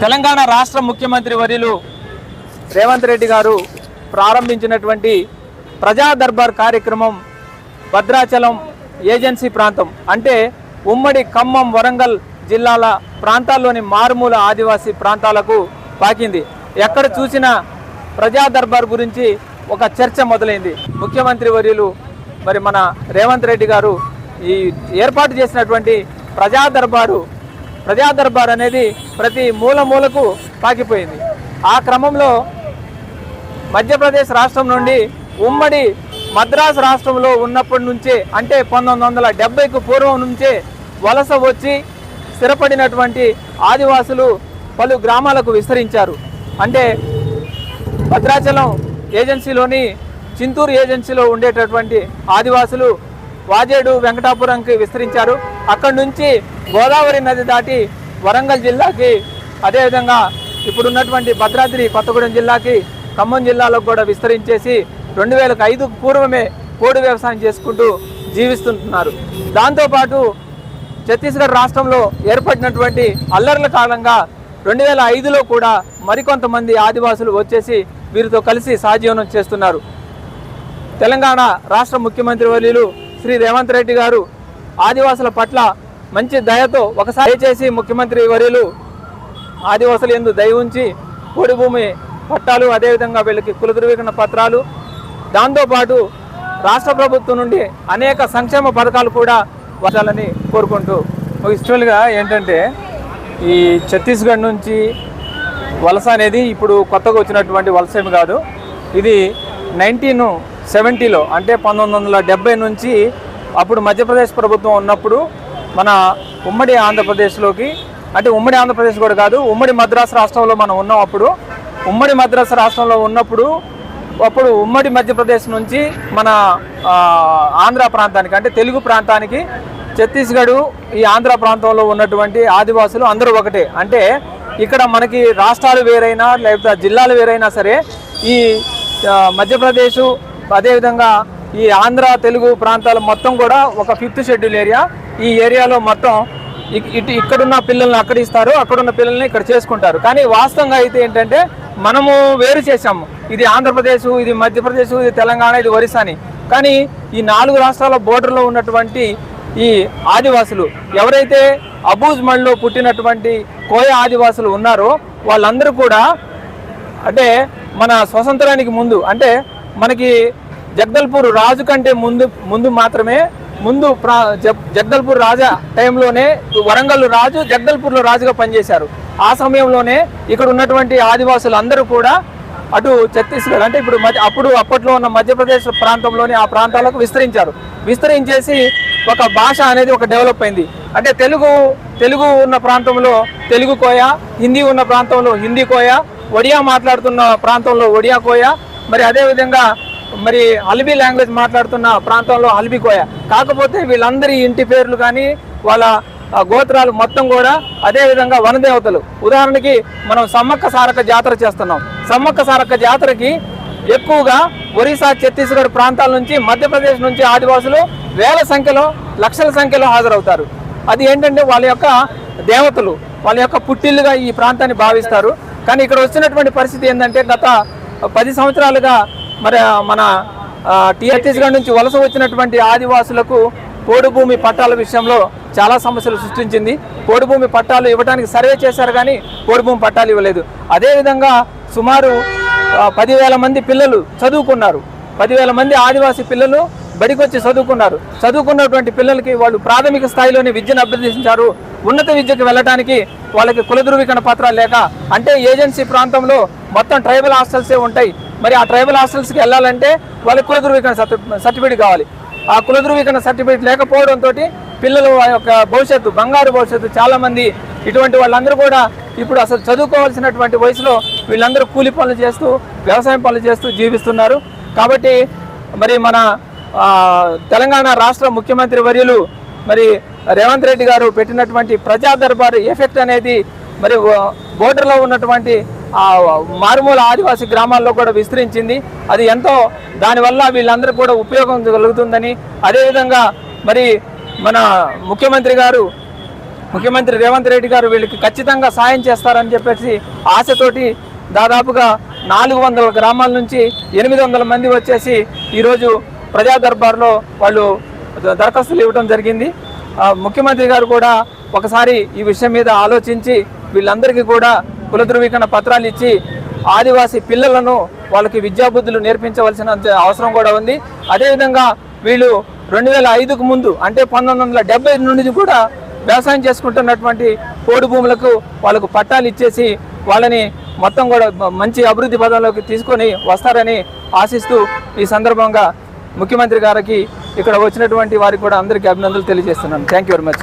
తెలంగాణ రాష్ట్ర ముఖ్యమంత్రి వర్యులు రేవంత్ రెడ్డి గారు ప్రారంభించినటువంటి ప్రజా దర్బార్ కార్యక్రమం భద్రాచలం ఏజెన్సీ ప్రాంతం అంటే ఉమ్మడి ఖమ్మం వరంగల్ జిల్లాల ప్రాంతాల్లోని మారుమూల ఆదివాసీ ప్రాంతాలకు పాకింది. ఎక్కడ చూసినా ప్రజా దర్బార్ గురించి ఒక చర్చ మొదలైంది. ముఖ్యమంత్రి వర్యులు మరి మన రేవంత్ రెడ్డి గారు ఈ ఏర్పాటు చేసినటువంటి ప్రజా దర్బారు ప్రజా దర్బార్ అనేది ప్రతి మూల మూలకు పాకిపోయింది. ఆ క్రమంలో మధ్యప్రదేశ్ రాష్ట్రం నుండి ఉమ్మడి మద్రాసు రాష్ట్రంలో ఉన్నప్పటి నుంచే అంటే పంతొమ్మిది వందల డెబ్బైకు పూర్వం నుంచే వలస వచ్చి స్థిరపడినటువంటి ఆదివాసులు పలు గ్రామాలకు విస్తరించారు. అంటే భద్రాచలం ఏజెన్సీలోని చింతూరు ఏజెన్సీలో ఉండేటటువంటి ఆదివాసులు వాజేడు వెంకటాపురంకి విస్తరించారు. అక్కడి నుంచి గోదావరి నది దాటి వరంగల్ జిల్లాకి అదేవిధంగా ఇప్పుడున్నటువంటి భద్రాద్రి కొత్తగూడెం జిల్లాకి ఖమ్మం జిల్లాలో కూడా విస్తరించేసి రెండు వేలకు ఐదుకు పూర్వమే పోడు వ్యవసాయం చేసుకుంటూ జీవిస్తుంటున్నారు దాంతోపాటు ఛత్తీస్గఢ్ రాష్ట్రంలో ఏర్పడినటువంటి అల్లర్ల కారణంగా రెండు వేల ఐదులో కూడా మరికొంతమంది ఆదివాసులు వచ్చేసి వీరితో కలిసి సహజీవనం చేస్తున్నారు. తెలంగాణ రాష్ట్ర ముఖ్యమంత్రి వర్యులు శ్రీ రేవంత్ రెడ్డి గారు ఆదివాసుల పట్ల మంచి దయతో ఒకసారి చేసి ముఖ్యమంత్రి వర్యులు ఆదివాసులు ఎందు దయ ఉంచి పొడి భూమి పట్టాలు అదేవిధంగా వీళ్ళకి కుల ధృవీకరణ పత్రాలు. దాంతోపాటు రాష్ట్ర ప్రభుత్వం నుండి అనేక సంక్షేమ పథకాలు కూడా వచ్చాలని కోరుకుంటూ యాక్చువల్గా ఏంటంటే ఈ ఛత్తీస్గఢ్ నుంచి వలస అనేది ఇప్పుడు కొత్తగా వచ్చినటువంటి వలస ఏమి కాదు. ఇది నైన్టీన్ సెవెంటీలో అంటే పంతొమ్మిది వందల డెబ్బై నుంచి అప్పుడు మధ్యప్రదేశ్ ప్రభుత్వం ఉన్నప్పుడు మన ఉమ్మడి ఆంధ్రప్రదేశ్లోకి అంటే ఉమ్మడి ఆంధ్రప్రదేశ్ కూడా కాదు ఉమ్మడి మద్రాసు రాష్ట్రంలో మనం ఉన్నాం అప్పుడు. ఉమ్మడి మద్రాసు రాష్ట్రంలో ఉన్నప్పుడు అప్పుడు ఉమ్మడి మధ్యప్రదేశ్ నుంచి మన ఆంధ్ర ప్రాంతానికి అంటే తెలుగు ప్రాంతానికి ఛత్తీస్గఢ్ ఈ ఆంధ్ర ప్రాంతంలో ఉన్నటువంటి ఆదివాసులు అందరూ ఒకటే. అంటే ఇక్కడ మనకి రాష్ట్రాలు వేరైనా లేకపోతే జిల్లాలు వేరైనా సరే ఈ మధ్యప్రదేశు మధ్యప్రదేశ్ అదేవిధంగా ఈ ఆంధ్ర తెలుగు ప్రాంతాలు మొత్తం కూడా ఒక ఫిఫ్త్ షెడ్యూల్ ఏరియా ఈ ఏరియాలో మొత్తం ఇటు ఇక్కడున్న పిల్లల్ని అక్కడ ఇస్తారు అక్కడున్న పిల్లల్ని ఇక్కడ చేసుకుంటారు. కానీ వాస్తవంగా అయితే ఏంటంటే మనము వేరు చేసాము ఇది ఆంధ్రప్రదేశ్ ఇది మధ్యప్రదేశ్ ఇది తెలంగాణ ఇది ఒరిస్సా అని కానీ ఈ నాలుగు రాష్ట్రాల బోర్డర్లో ఉన్నటువంటి ఈ ఆదివాసులు ఎవరైతే అబూజ్ మళ్ళలో పుట్టినటువంటి కోయ ఆదివాసులు ఉన్నారో వాళ్ళందరూ కూడా అంటే మన స్వతంత్రానికి ముందు అంటే మనకి జగదల్పూర్ రాజు కంటే ముందు ముందు మాత్రమే ముందు ప్రా జగదల్పూర్ రాజా టైంలోనే వరంగల్ రాజు జగదల్పూర్లో రాజుగా పనిచేశారు. ఆ సమయంలోనే ఇక్కడ ఉన్నటువంటి ఆదివాసులు అందరూ కూడా అటు ఛత్తీస్గఢ్ అంటే ఇప్పుడు అప్పుడు అప్పట్లో ఉన్న మధ్యప్రదేశ్ ప్రాంతంలోని ఆ ప్రాంతాలకు విస్తరించారు. విస్తరించేసి ఒక భాష అనేది ఒక డెవలప్ అయింది. అంటే తెలుగు తెలుగు ఉన్న ప్రాంతంలో తెలుగు కోయ హిందీ ఉన్న ప్రాంతంలో హిందీ కోయ ఒడియా మాట్లాడుతున్న ప్రాంతంలో ఒడియా కోయ మరి అదేవిధంగా మరి అల్బీ లాంగ్వేజ్ మాట్లాడుతున్న ప్రాంతంలో అల్బీ కోయ. కాకపోతే వీళ్ళందరి ఇంటి పేర్లు కానీ వాళ్ళ గోత్రాలు మొత్తం కూడా అదేవిధంగా వనదేవతలు. ఉదాహరణకి మనం సమ్మక్క సారక్క జాతర చేస్తున్నాం. సమ్మక్క సారక్క జాతరకి ఎక్కువగా ఒరిస్సా ఛత్తీస్గఢ్ ప్రాంతాల నుంచి మధ్యప్రదేశ్ నుంచి ఆదివాసులు వేల సంఖ్యలో లక్షల సంఖ్యలో హాజరవుతారు. అది ఏంటంటే వాళ్ళ యొక్క దేవతలు వాళ్ళ యొక్క పుట్టిల్లుగా ఈ ప్రాంతాన్ని భావిస్తారు. కానీ ఇక్కడ వచ్చినటువంటి పరిస్థితి ఏంటంటే గత పది సంవత్సరాలుగా మరి మన ఆ, టీ- ఛత్తీస్గఢ్ నుంచి వలస వచ్చినటువంటి ఆదివాసులకు పోడుభూమి పట్టాల విషయంలో చాలా సమస్యలు సృష్టించింది. పోడుభూమి పట్టాలు ఇవ్వడానికి సర్వే చేశారు కానీ పోడుభూమి పట్టాలు ఇవ్వలేదు. అదేవిధంగా సుమారు పదివేల మంది పిల్లలు చదువుకున్నారు. పదివేల మంది ఆదివాసీ పిల్లలు బడికొచ్చి చదువుకున్నారు. చదువుకున్నటువంటి పిల్లలకి వాళ్ళు ప్రాథమిక స్థాయిలోనే విద్యను అభ్యర్థించారు. ఉన్నత విద్యకు వెళ్ళడానికి వాళ్ళకి కుల ధృవీకరణ పత్రాలు లేక అంటే ఏజెన్సీ ప్రాంతంలో మొత్తం ట్రైబల్ హాస్టల్సే ఉంటాయి. మరి ఆ ట్రైబల్ హాస్టల్స్కి వెళ్ళాలంటే వాళ్ళకి కుల ధృవీకరణ సర్టిఫికేట్ కావాలి. ఆ కుల ధృవీకరణ సర్టిఫికేట్ లేకపోవడంతో పిల్లలు ఆ యొక్క భవిష్యత్తు బంగారు భవిష్యత్తు చాలామంది ఇటువంటి వాళ్ళందరూ కూడా ఇప్పుడు అసలు చదువుకోవాల్సినటువంటి వయసులో వీళ్ళందరూ కూలి పనులు చేస్తూ వ్యవసాయం పనులు చేస్తూ జీవిస్తున్నారు. కాబట్టి మరి మన తెలంగాణ రాష్ట్ర ముఖ్యమంత్రి వర్యులు మరి రేవంత్ రెడ్డి గారు పెట్టినటువంటి ప్రజా దర్బారు ఎఫెక్ట్ అనేది మరి బోర్డర్లో ఉన్నటువంటి ఆ మారుమూల ఆదివాసీ గ్రామాల్లో కూడా విస్తరించింది. అది ఎంతో దానివల్ల వీళ్ళందరూ కూడా ఉపయోగం కలుగుతుందని అదేవిధంగా మరి మన ముఖ్యమంత్రి గారు ముఖ్యమంత్రి రేవంత్ రెడ్డి గారు వీళ్ళకి ఖచ్చితంగా సాయం చేస్తారని చెప్పేసి ఆశతోటి దాదాపుగా నాలుగు వందల గ్రామాల నుంచి ఎనిమిది వందల మంది వచ్చేసి ఈరోజు ప్రజా దర్బార్లో వాళ్ళు దరఖాస్తులు ఇవ్వడం జరిగింది. ముఖ్యమంత్రి గారు కూడా ఒకసారి ఈ విషయం మీద ఆలోచించి వీళ్ళందరికీ కూడా కుల ధృవీకరణ పత్రాలు ఇచ్చి ఆదివాసీ పిల్లలను వాళ్ళకి విద్యాబుద్ధులు నేర్పించవలసిన అవసరం కూడా ఉంది. అదేవిధంగా వీళ్ళు రెండు వేల ఐదుకు ముందు అంటే పంతొమ్మిది వందల డెబ్బై నుండి కూడా వ్యవసాయం చేసుకుంటున్నటువంటి పోడు భూములకు వాళ్ళకు పట్టాలు ఇచ్చేసి వాళ్ళని మొత్తం కూడా మంచి అభివృద్ధి పదంలోకి తీసుకొని వస్తారని ఆశిస్తూ ఈ సందర్భంగా ముఖ్యమంత్రి గారికి ఇక్కడ వచ్చినటువంటి వారికి కూడా అందరికీ అభినందనలు తెలియజేస్తున్నాను. Thank you very much